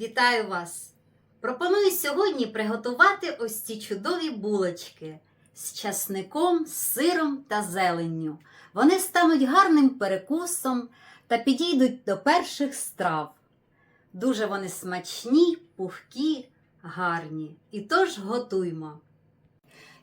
Вітаю вас! Пропоную сьогодні приготувати ось ці чудові булочки з часником, сиром та зеленню. Вони стануть гарним перекусом та підійдуть до перших страв. Дуже вони смачні, пухкі, гарні. І тож готуймо.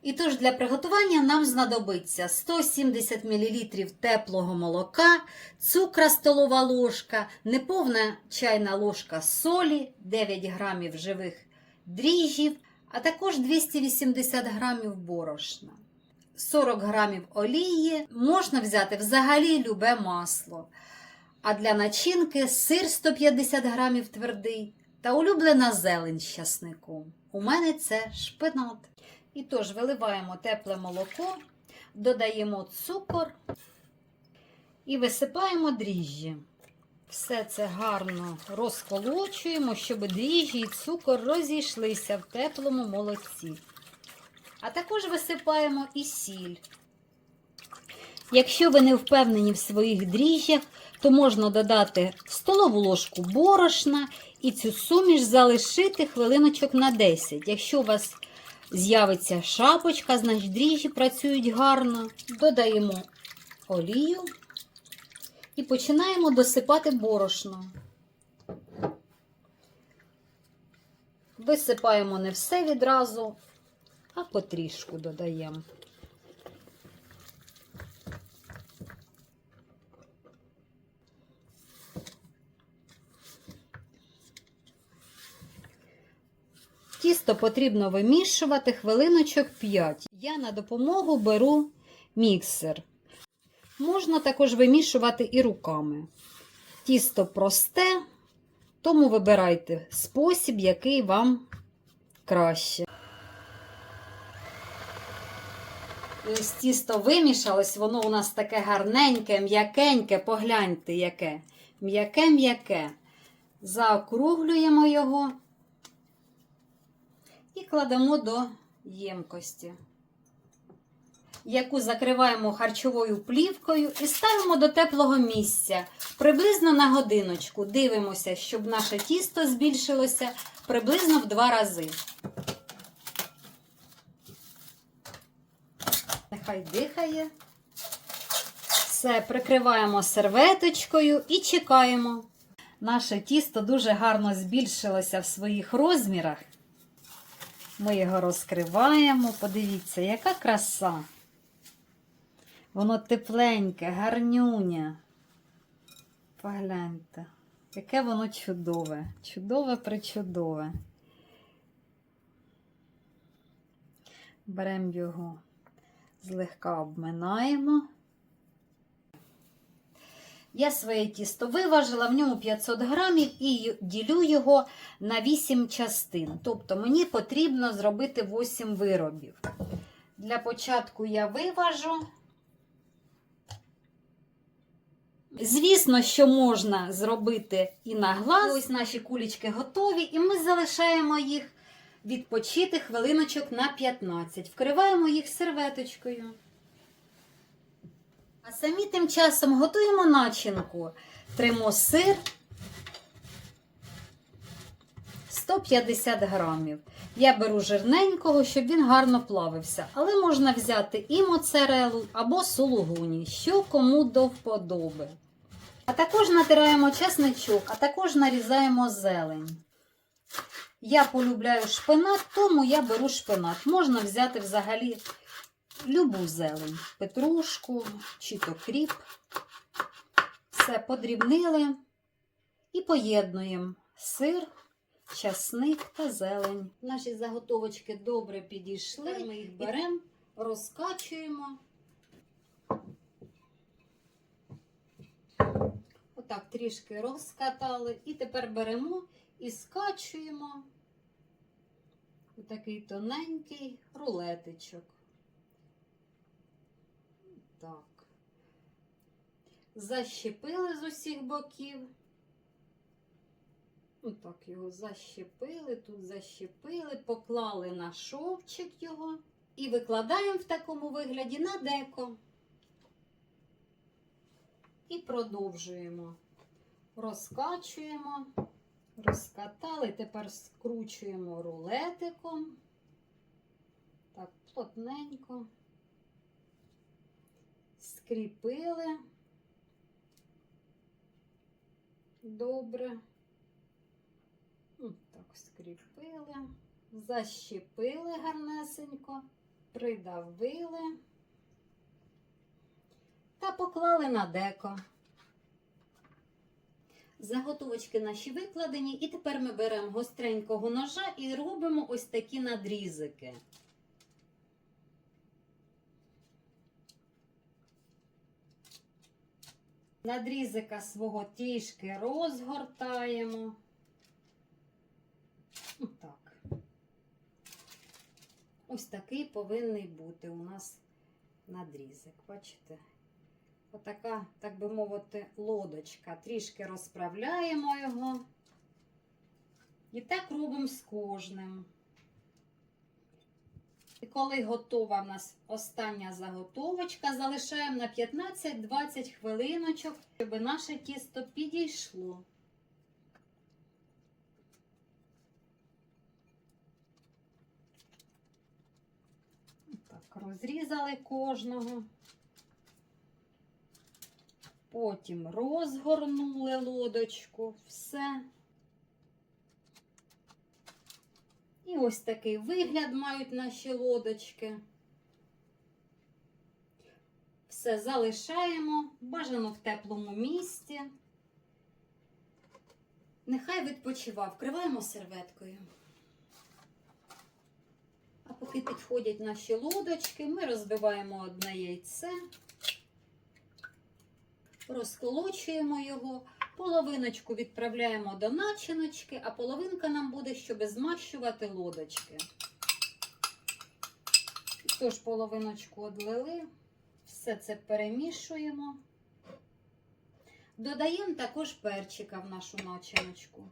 І тож для приготування нам знадобиться 170 мл теплого молока, цукра столова ложка, неповна чайна ложка солі, 9 грамів живих дріжджів, а також 280 грамів борошна. 40 грамів олії можна взяти взагалі любе масло. А для начинки сир 150 грамів твердий та улюблена зелень з часником. У мене це шпинат. І тож виливаємо тепле молоко, додаємо цукор і висипаємо дріжджі. Все це гарно розколочуємо, щоб дріжджі і цукор розійшлися в теплому молоці. А також висипаємо і сіль. Якщо ви не впевнені в своїх дріжджах, то можна додати столову ложку борошна і цю суміш залишити хвилиночок на 10. Якщо у вас з'явиться шапочка, значить дріжджі працюють гарно. Додаємо олію і починаємо досипати борошно. Висипаємо не все відразу, а потрішку додаємо. Тісто потрібно вимішувати хвилиночок 5. Я на допомогу беру міксер. Можна також вимішувати і руками. Тісто просте, тому вибирайте спосіб, який вам краще. Ось тісто вимішалось, воно у нас таке гарненьке, м'якеньке, погляньте, яке. М'яке-м'яке. Заокруглюємо його і кладемо до ємкості, яку закриваємо харчовою плівкою і ставимо до теплого місця приблизно на годиночку. Дивимося, щоб наше тісто збільшилося приблизно в два рази. Нехай дихає. Все, прикриваємо серветочкою і чекаємо. Наше тісто дуже гарно збільшилося в своїх розмірах. Ми його розкриваємо. Подивіться, яка краса. Воно тепленьке, гарнюня. Погляньте, яке воно чудове, чудове причудове. Беремо його, злегка обминаємо. Я своє тісто виважила, в ньому 500 грамів і ділю його на 8 частин. Тобто мені потрібно зробити 8 виробів. Для початку я виважу. Звісно, що можна зробити і на глаз. Ось наші кулічки готові, і ми залишаємо їх відпочити хвилиночок на 15. Вкриваємо їх серветочкою. Самі тим часом готуємо начинку. Тримо сир 150 грамів. Я беру жирненького, щоб він гарно плавився. Але можна взяти і моцарелу або сулугуні, що кому до вподоби. А також натираємо чесничок, а також нарізаємо зелень. Я полюбляю шпинат, тому я беру шпинат. Можна взяти взагалі любу зелень, петрушку чи то кріп. Все подрібнили і поєднуємо сир, часник та зелень. Наші заготовочки добре підійшли. Ми їх беремо, розкачуємо. Отак трішки розкатали. І тепер беремо і скачуємо такий тоненький рулетичок. Так. Защепили з усіх боків. Отак його защепили, тут защепили, поклали на шовчик його і викладаємо в такому вигляді на деко. І продовжуємо. Розкачуємо, Розкатали, тепер скручуємо рулетиком. Так, плотненько. Скріпили. Добре. М, Так, скріпили, защепили гарнесенько, придавили та поклали на деко. Заготовочки наші викладені, і тепер ми беремо гостренького ножа і робимо ось такі надрізики. Надрізика свого трішки розгортаємо. Так. Ось такий повинний бути у нас надрізик. Бачите? Отака, так би мовити, лодочка. Трішки розправляємо його. І так робимо з кожним. І коли готова в нас остання заготовочка, залишаємо на 15-20 хвилиночок, щоб наше тісто підійшло. Так, розрізали кожного. Потім розгорнули лодочку, все. І ось такий вигляд мають наші лодочки. Все залишаємо, бажано в теплому місці. Нехай відпочива, вкриваємо серветкою. А поки підходять наші лодочки, ми розбиваємо одне яйце, розколочуємо його, половиночку відправляємо до начиночки, а половинка нам буде, щоб змащувати лодочки. Тож половиночку одлили, все це перемішуємо. Додаємо також перчика в нашу начиночку.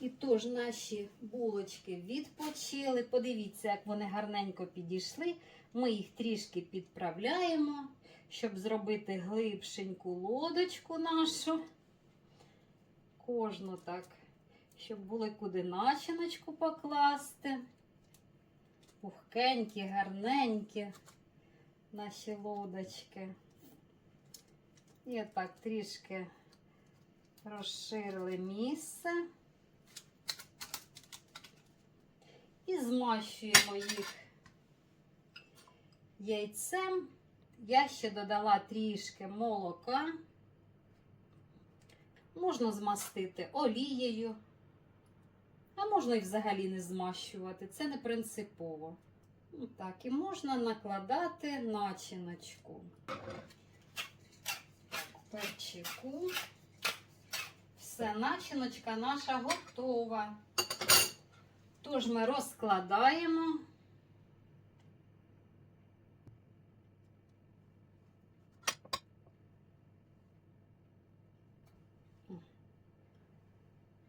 І тож наші булочки відпочили. Подивіться, як вони гарненько підійшли. Ми їх трішки підправляємо, щоб зробити глибшеньку лодочку нашу. Кожну так, щоб були куди начиночку покласти. Пухкенькі, гарненькі наші лодочки. І отак трішки розширили місце. І змащуємо їх яйцем. Я ще додала трішки молока. Можна змастити олією, а можна і взагалі не змащувати. Це не принципово. Ну, Так, і можна накладати начиночку. Перчику. Все, начиночка наша готова. Тож ми розкладаємо.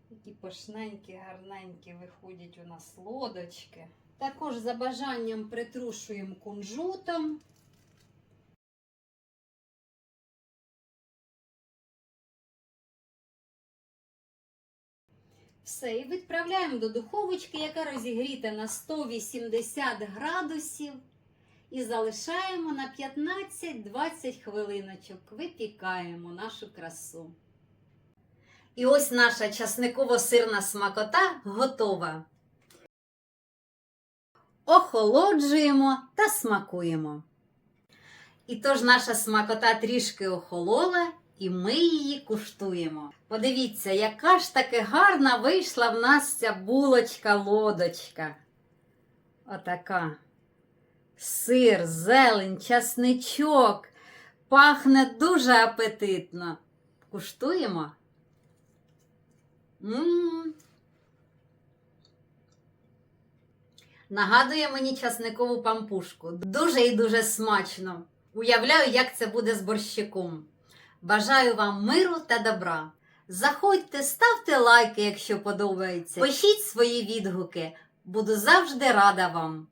Такі пишненькі, гарненькі виходять у нас лодочки. Також за бажанням притрушуємо кунжутом. Все, і відправляємо до духовочки, яка розігріта на 180 градусів. І залишаємо на 15-20 хвилиночок. Випікаємо нашу красу. І ось наша часниково-сирна смакота готова. Охолоджуємо та смакуємо. І тож наша смакота трішки охолола, і ми її куштуємо. Подивіться, яка ж таки гарна вийшла в нас ця булочка-лодочка. Отака. Сир, зелень, часничок. Пахне дуже апетитно. Куштуємо? М. Нагадує мені часникову пампушку. Дуже і дуже смачно. Уявляю, як це буде з борщиком. Бажаю вам миру та добра. Заходьте, ставте лайки, якщо подобається. Пишіть свої відгуки. Буду завжди рада вам.